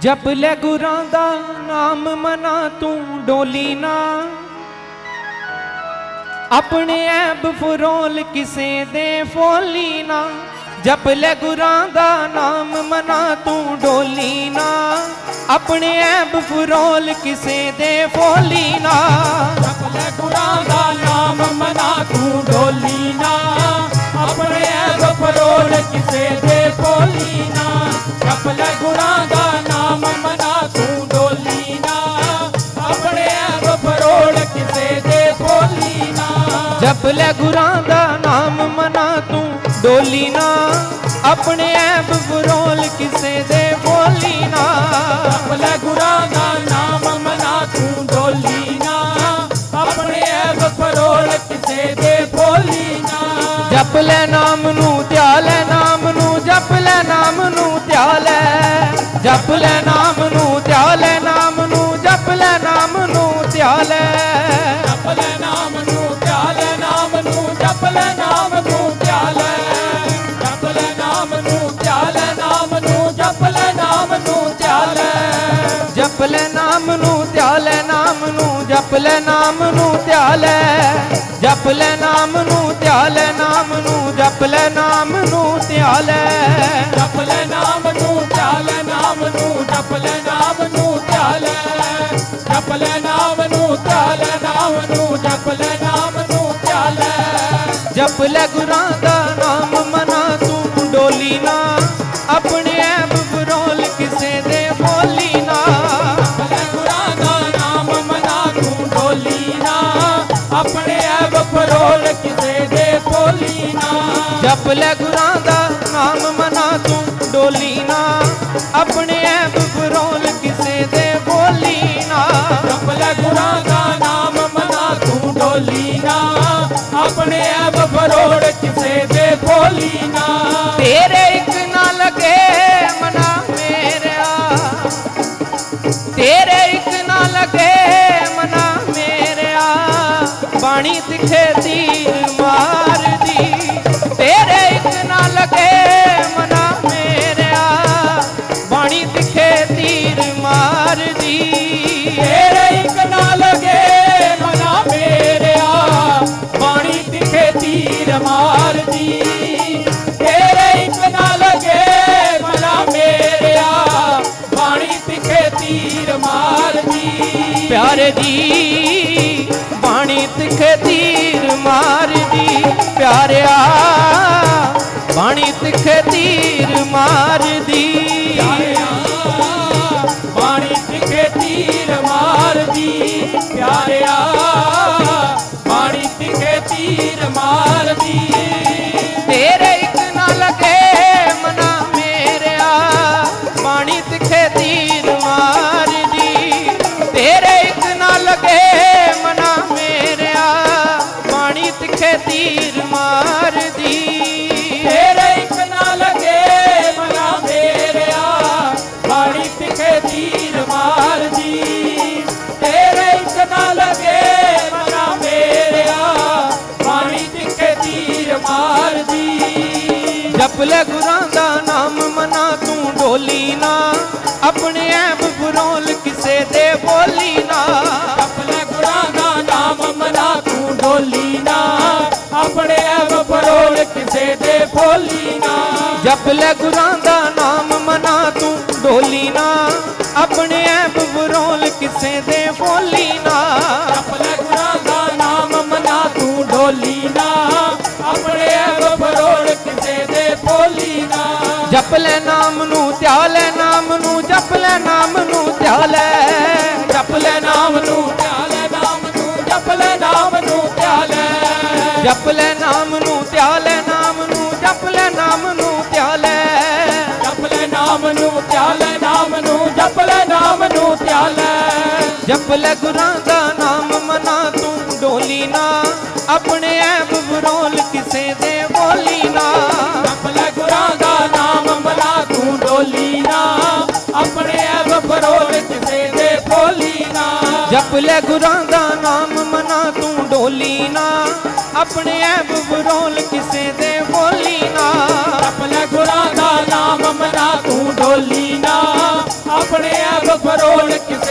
ਜਪ ਲੈ ਗੁਰਾਂ ਦਾ ਨਾਮ ਮਨਾ ਤੂੰ ਡੋਲੀ ਨਾ। ਆਪਣੇ ਐਬ ਫਰੋਲ ਕਿਸੇ ਦੇ ਫੋਲੀ ਨਾ। ਜਪ ਲੈ ਗੁਰਾਂ ਦਾ ਨਾਮ ਮਨਾ ਤੂੰ ਡੋਲੀ ਨਾ। ਆਪਣੇ ਐਬ ਫਰੋਲ ਕਿਸੇ ਦੇ ਫੋਲੀ ਨਾ। ਜਪ ਲੈ ਗੁਰਾਂ ਦਾ ਨਾਮ ਮਨਾ ਤੂੰ ਡੋਲੀ ਨਾ। ਆਪਣੇ ਐਬ ਫਰੋਲ ਕਿਸੇ ਦੇ ਭੋਲੀ ਲੈ ਗੁਰਾਂ ਦਾ ਨਾਮ ਮਨਾ ਤੂੰ। ਡੋਲੀ ਨਾ ਆਪਣੇ ਐਬ ਫਰੋਲ ਕਿਸੇ ਦੇ ਫੋਲੀ ਨਾ। ਲੈ ਗੁਰਾਂ ਦਾ ਨਾਮ ਮਨਾ ਤੂੰ ਡੋਲੀ ਨਾ। ਆਪਣੇ ਐਬ ਫਰੋਲ ਕਿਸੇ ਦੇ ਭੋਲੀ ਨਾ। ਜਪ ਲੈ ਨਾਮ ਨੂੰ ਧਿਆਲੇ ਨਾਮ ਨੂੰ ਜਪ ਲੈ ਨਾਮ ਨੂੰ ਧਿਆਲੇ ਜਪ ਲੈ ਨਾਮ ਨੂੰ ਧਿਆਲੇ ਨਾਮ ਨੂੰ ਜਪ ਲੈ ਨਾਮ ਨੂੰ ਧਿਆਲੇ ਜਪ ਲੈ ਨਾਮ ਨੂੰ ਧਿਆਲੇ ਨਾਮ ਨੂੰ ਜਪ ਲੈ ਨਾਮ ਨੂੰ ਧਿਆਲੇ ਜਪ ਲੈ ਨਾਮ ਨੂੰ ਧਿਆਲੇ ਨਾਮ ਨੂੰ ਜਪ ਲੈ ਨਾਮ ਨੂੰ ਧਿਆਲੇ ਜਪ ਲੈ ਨਾਮ ਨੂੰ ਧਿਆਲੇ ਨਾਮ ਨੂੰ ਜਪ ਲੈ ਨਾਮ ਨੂੰ ਧਿਆਲੇ ਜਪ ਲੈ ਗੁਰਾਂ ਦਾ ਡੋਲੀ ਨਾ ਆਪਣੇ ਐਬ ਫਰੋਲ ਕਿਸੇ ਦੇ ਭੋਲੀ ਨਾ ਤੇਰੇ ਇੱਕ ਨਾ ਲਗੇ ਮਨਾ ਮੇਰਾ ਤੇਰੇ ਇੱਕ ਨਾ ਲਗੇ ਮਨਾ ਮੇਰਾ ਬਾਣੀ ਤਿਖੇ ਪਿਆਰੇ ਦੀ ਬਾਣੀ ਤਿਖੇ ਤੀਰ ਮਾਰਦੀ ਪਿਆਰਿਆ ਆਪਣੇ ਐਬ ਫਰੋਲ ਕਿਸੇ ਦੇ ਬੋਲੀ ਨਾ। ਆਪਣੇ ਗੁਰਾਂ ਦਾ ਨਾਮ ਮਨਾ ਤੂੰ ਡੋਲੀ ਨਾ। ਆਪਣੇ ਐਬ ਫਰੋਲ ਕਿਸੇ ਦੇ ਭੋਲੀ ਨਾ। ਜਪ ਲੈ ਗੁਰਾਂ ਦਾ ਨਾਮ ਮਨਾ ਤੂੰ ਡੋਲੀ ਨਾ। ਆਪਣੇ ਐਬ ਫਰੋਲ ਕਿਸੇ ਦੇ ਬੋਲੀ ਨਾ। ਜਪ ਲੈ ਨਾਮ ਨੂੰ ਧਿਆਲੇ ਨਾਮ ਨੂੰ ਜਪ ਲੈ, ਨਾਮ ਨੂੰ ਧਿਆਲੇ ਜਪ ਲੈ ਨਾਮ ਨੂੰ ਧਿਆਲੇ ਨਾਮ ਨੂੰ ਜਪ ਲੈ, ਨਾਮ ਨੂੰ ਧਿਆਲੇ ਜਪ ਲੈ ਨਾਮ ਨੂੰ ਧਿਆਲੇ ਨਾਮ ਜਪ ਲੈ ਗੁਰਾਂ ਦਾ ਨਾਮ ਮਨਾ ਤੂੰ ਡੋਲੀ ਨਾ। ਆਪਣੇ ਐਬ ਬਰੋਲ ਕਿਸੇ ਦੇ ਬੋਲੀ ਨਾ। ਜਪ ਲੈ ਗੁਰਾਂ ਦਾ ਨਾਮ ਮਨਾ ਤੂੰ ਡੋਲੀ ਨਾ। ਆਪਣੇ ਐਬ ਬਰੋਲ ਕਿਸੇ ਦੇ ਬੋਲੀ ਨਾ। ਜਪ ਲੈ ਗੁਰਾਂ ਦਾ ਨਾਮ ਮਨਾ ਤੂੰ ਡੋਲੀ ਨਾ। ਆਪਣੇ ਐਬ ਬਰੋਲ ਕਿਸੇ ਦੇ ਬੋਲੀ ਨਾ। ਜਪ ਲੈ ਗੁਰਾਂ ਦਾ ਨਾਮ ਮਨਾ ਤੂੰ ਡੋਲੀ ਨਾ। ਆਪਣੇ ਐਬ ਬਰੋਲ ਕਿਸੇ